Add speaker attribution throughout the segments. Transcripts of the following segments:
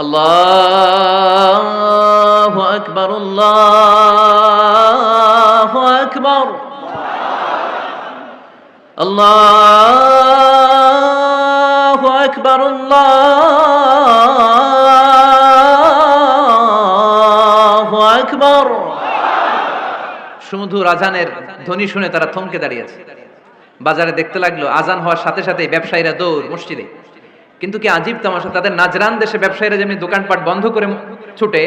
Speaker 1: আল্লাহ আকবর আল্লাহ আকবর। আল্লাহ আকবর আল্লাহ আকবর। সুমধুর আজানের ধ্বনি শুনে তারা থমকে দাঁড়িয়েছে বাজারে দেখতে লাগল আজান হওয়ার সাথে সাথে ব্যবসায়ীরা দৌড় মসজিদে। কিন্তু কি আজীব তামাশা? তাদের নাজরান দেশে ব্যবসায়ীরা যেমনি দোকানপাট বন্ধ করে ছুটে,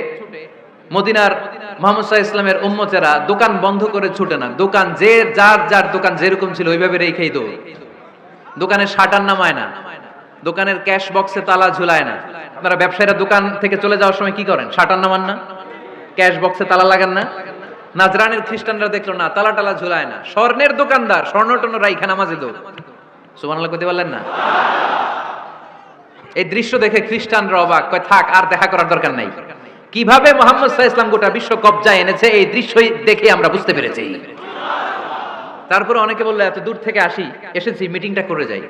Speaker 1: মদিনার মোহাম্মদ সাহা ইসলামের উম্মতেরা দোকান বন্ধ করে ছুটে না। দোকান যে, যার যার দোকান যেরকম ছিল, ওইভাবে রেখেই দৌড় দোকানের শাটার নামায় না। দোকানের ক্যাশ বক্সে তালা ঝুলায় না। আপনারা ব্যবসায়ীরা দোকান থেকে চলে যাওয়ার সময় কি করেন? শাটার নামান না? ক্যাশ বক্সে তালা লাগান না? নাজরানের খ্রিস্টানরা দেখল, না, তালা টালা ঝুলায় না। স্বর্ণের দোকানদার, স্বর্ণ টর্ণ রাইখা নামাজে দৌড় সুবহানাল্লাহ করতে পারলেন না? এই দৃশ্য দেখে খ্রিস্টানরা অবাক, কয়, থাক, আর দেখা করার দরকার নাই। কীভাবে মোহাম্মদ সাহা ইসলাম গোটা বিশ্ব কবজায় এনেছে, এই দৃশ্য দেখে আমরা বুঝতে পেরেছি। তারপরে অনেকে বলল, এত দূর থেকে আসি, এসেছি, মিটিংটা করে যাই।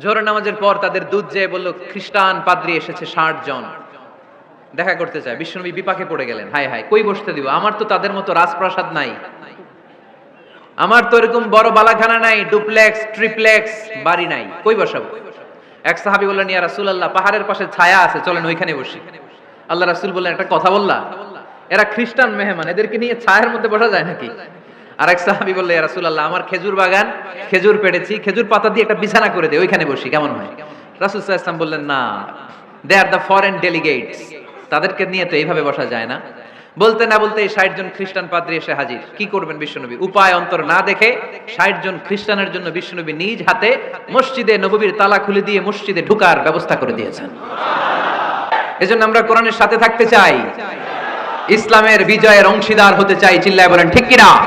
Speaker 1: জোহরের নামাজের পর তাদের দুধ যেয়ে বলল, খ্রিস্টান পাদ্রী এসেছে ষাট জন। দেখা করতে চায়। বিশ্বনবী বিপাকে পড়ে গেলেন, হায় হায়, কই বসতে দিব? আমার তো তাদের মতো রাজপ্রাসাদ নাই। আমার তো এরকম বড় বালাখানা নাই, ডুপ্লেক্স, ট্রিপ্লেক্স, বাড়ি নাই। কই বসাবো? এক সাহাবি বললেন, ইয়া রাসূলুল্লাহ, পাহাড়ের পাশে ছায়া আছে, চলেন ওইখানে বসি। আল্লাহ রাসূল বললেন, একটা কথা বললা? এরা খ্রিস্টান মেহমান, এদেরকে নিয়ে ছায়ার মধ্যে বসা যায় নাকি? আর এক সাহাবি বললে, ইয়া রাসূলুল্লাহ, আমার খেজুর বাগান, খেজুর পেড়েছি, খেজুর পাতা দিয়ে একটা বিছানা করে দে, ওইখানে বসি, কেমন হয়? রাসূল ওয়াসাল্লাম বললেন, না, they are the foreign delegates, তাদেরকে নিয়ে তো এইভাবে বসা যায় না। বলতে না বলতে ষাট জন খ্রিস্টান পাদ্রী এসে হাজির। কি করবেন বিশ্বনবী? উপায় অন্তর না দেখে ষাট জন খ্রিস্টানের জন্য বিশ্বনবী নিজ হাতে মসজিদে নবীর তালা খুলে দিয়ে মসজিদে ঢুকার ব্যবস্থা করে দিয়েছেন। এজন্য আমরা কোরআনের সাথে থাকতে চাই। ইসলামের বিজয়ের অংশীদার হতে চাই, চিল্লায় বলেন, ঠিক কিনা?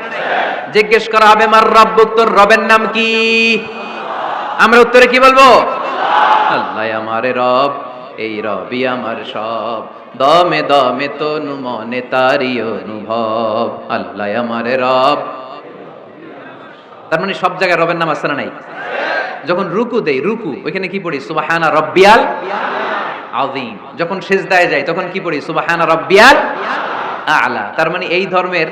Speaker 1: জিজ্ঞেস করা হবে, মার রব্বুক তোর রবের নাম কি? আমরা উত্তরে কি বলব? আল্লাহ আমারে রব, এই রবি আমার সব। দমে দমে তনু মনে তারি অনুভব। আল্লাহ আমারে রব। তার মানে সব জায়গায় রবের নাম আছে না নাই? যখন রুকু দেই, রুকু, ওইখানে কি পড়ি? সুবাহানা রব্বিয়াল আযীম। যখন সেজদায় যাই, তখন কি পড়ি? সুবাহানা রব্বিয়াল আলা। তার মানে এই ধর্মের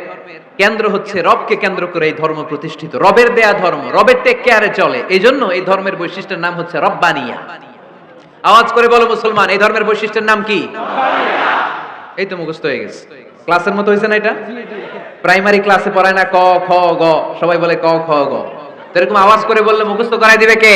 Speaker 1: কেন্দ্র হচ্ছে রবকে কেন্দ্র করে এই ধর্ম প্রতিষ্ঠিত। রবের দেয়া ধর্ম, রবের টেক কেয়ারে চলে। এই জন্য এই ধর্মের বৈশিষ্ট্যের নাম হচ্ছে রব্বানিয়া। আওয়াজ করে বলো মুসলমান, এই ধর্মের বৈশিষ্ট্যের নাম কি? এই তো মুখস্থ হয়ে গেছে। ক্লাসের মতো হয়েছে না এটা? প্রাইমারি ক্লাসে পড়ায় না ক, খ, গ। সবাই বলে ক, খ, গ। এরকম আওয়াজ করে বললে মুখস্থ করাই দিবে কে?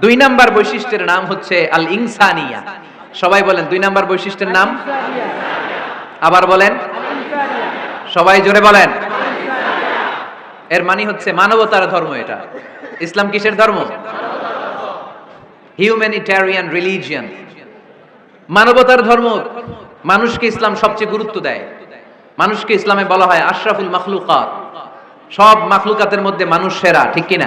Speaker 1: দুই নাম্বার বৈশিষ্ট্যের নাম হচ্ছে আল ইনসানিয়া সবাই বলেন, দুই নাম্বার বৈশিষ্ট্যের নাম? আবার বলেন। সবাই জোরে বলেন। এর মানে হচ্ছে মানবতার ধর্ম এটা। ইসলাম কিসের ধর্ম? হিউম্যানিটারিয়ান রিলিজিয়ান মানবতার ধর্ম। মানুষকে ইসলাম সবচেয়ে গুরুত্ব দেয়। মানুষকে ইসলামে বলা হয় আশরাফুল মাখলুকাত। সব মাখলুকাতের মধ্যে মানুষ সেরা, ঠিক কিনা?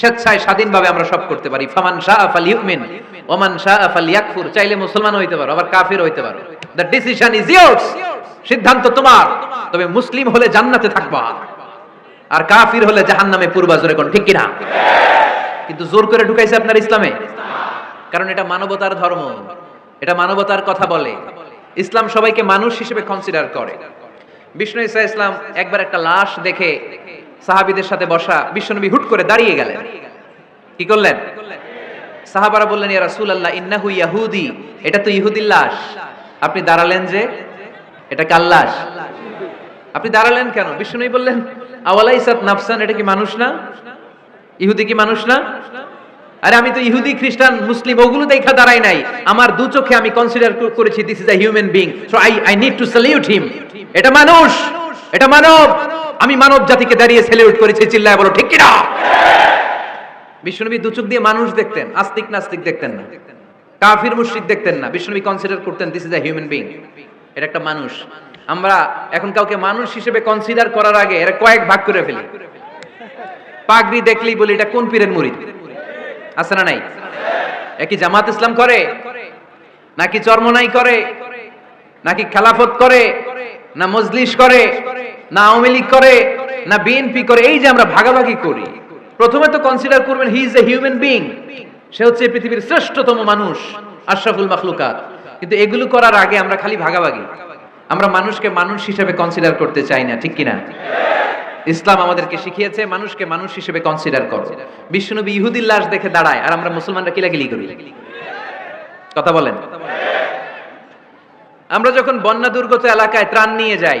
Speaker 1: স্বেচ্ছায় স্বাধীনভাবে আমরা সব করতে পারি। ফামান শাহ আফাল ইউমিন ওমান শাহ আফাল ইয়াকফুর চাইলে মুসলমান হইতে পারো, আবার কাফির হইতে পারো। দ্য ডিসিশন ইজ ইয়ার্স সিদ্ধান্ত তোমার। তবে মুসলিম হলে জান্নাতে থাকবা। আর কাফির হলে জাহান্নামে পূর্বা জোরে কোন, ঠিক কিনা? কিন্তু জোর করে ঢুকাইছে আপনার ইসলামে? কারণ এটা মানবতার ধর্ম। এটা মানবতার কথা বলে। ইসলাম সবাইকে মানুষ হিসেবে কনসিডার করে। বিষ্ণু ইসা ইসলাম একবার একটা লাশ দেখে সাহাবীদের সাথে বসা বিশ্বনবী হুট করে দাঁড়িয়ে গেলেন। কি করলেন? সাহাবারা বললেন, ইয়া রাসূলুল্লাহ, ইন্নাহু ইয়াহুদি। এটা তো ইহুদির লাশ। আপনি দাঁড়ালেন যে, এটা কার লাশ? আপনি দাঁড়ালেন কেন? বিষ্ণুনবী বললেন, আওয়ালাইসাত নাফসান, এটা কি মানুষ না? ইহুদি কি মানুষ না? আরে, আমি তো ইহুদি, খ্রিস্টান, মুসলিম, ওগুলো দেখা দাঁড়াই নাই। আমার দু চোখে আমি কনসিডার করেছি this is a human being so I I need to salute him এটা মানুষ, এটা মানব। আমি মানব জাতিকে দাঁড়িয়ে স্যালিউট করেছি, চিল্লায় বলো, ঠিক কিনা? বিশ্বনবী দু দিয়ে মানুষ দেখতেন, আস্তিক নাস্তিক দেখতেন না। কাফির মুশরিক দেখতেন না। বিশ্বনবী কনসিডার করতেন this is a human being এটা একটা মানুষ। আমরা এখন কাউকে মানুষ হিসেবে কনসিডার করার আগে এরা কয়েক ভাগ করে ফেলি। পাগড়ি দেখলেই বলি, এটা কোন পীরের মুরিদ আছে না নাই? একই জামাত ইসলাম করে? নাকি চর্মনাই করে? নাকি খেলাফত করে? না মজলিস করে? না আওয়ামী লীগ করে, না বিএনপি করে, এই যে আমরা ভাগাভাগি করি। প্রথমে তো কনসিডার করবেন he is a human being সে হচ্ছে পৃথিবীর শ্রেষ্ঠতম মানুষ, আশরাফুল মাখলুকাত। কিন্তু এগুলো করার আগে আমরা খালি ভাগাভাগি। আমরা মানুষকে মানুষ হিসেবে কনসিডার করতে চাই না, ঠিক কিনা? ইসলাম আমাদেরকে শিখিয়েছে, মানুষকে মানুষ হিসেবে কনসিডার করো। বিশ্বনবী ইহুদির লাশ দেখে দাঁড়ায়, আর আমরা মুসলমানরা কিলাকিলি করি। কথা বলেন? আমরা যখন বন্যা দুর্গত এলাকায় ত্রাণ নিয়ে যাই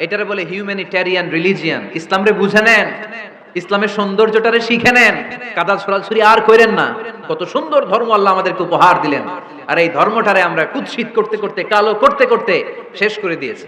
Speaker 1: এটারে বলে হিউম্যানিটারিয়ান রিলিজিয়ান ইসলামরে বুঝে নেন। ইসলামের সৌন্দর্যটারে শিখে নেন। কাদা ছড়াছড়ি আর করেন না। কত সুন্দর ধর্ম আল্লাহ আমাদেরকে উপহার দিলেন। আর এই ধর্মটারে আমরা কুৎসিত করতে করতে, কালো করতে করতে শেষ করে দিয়েছি।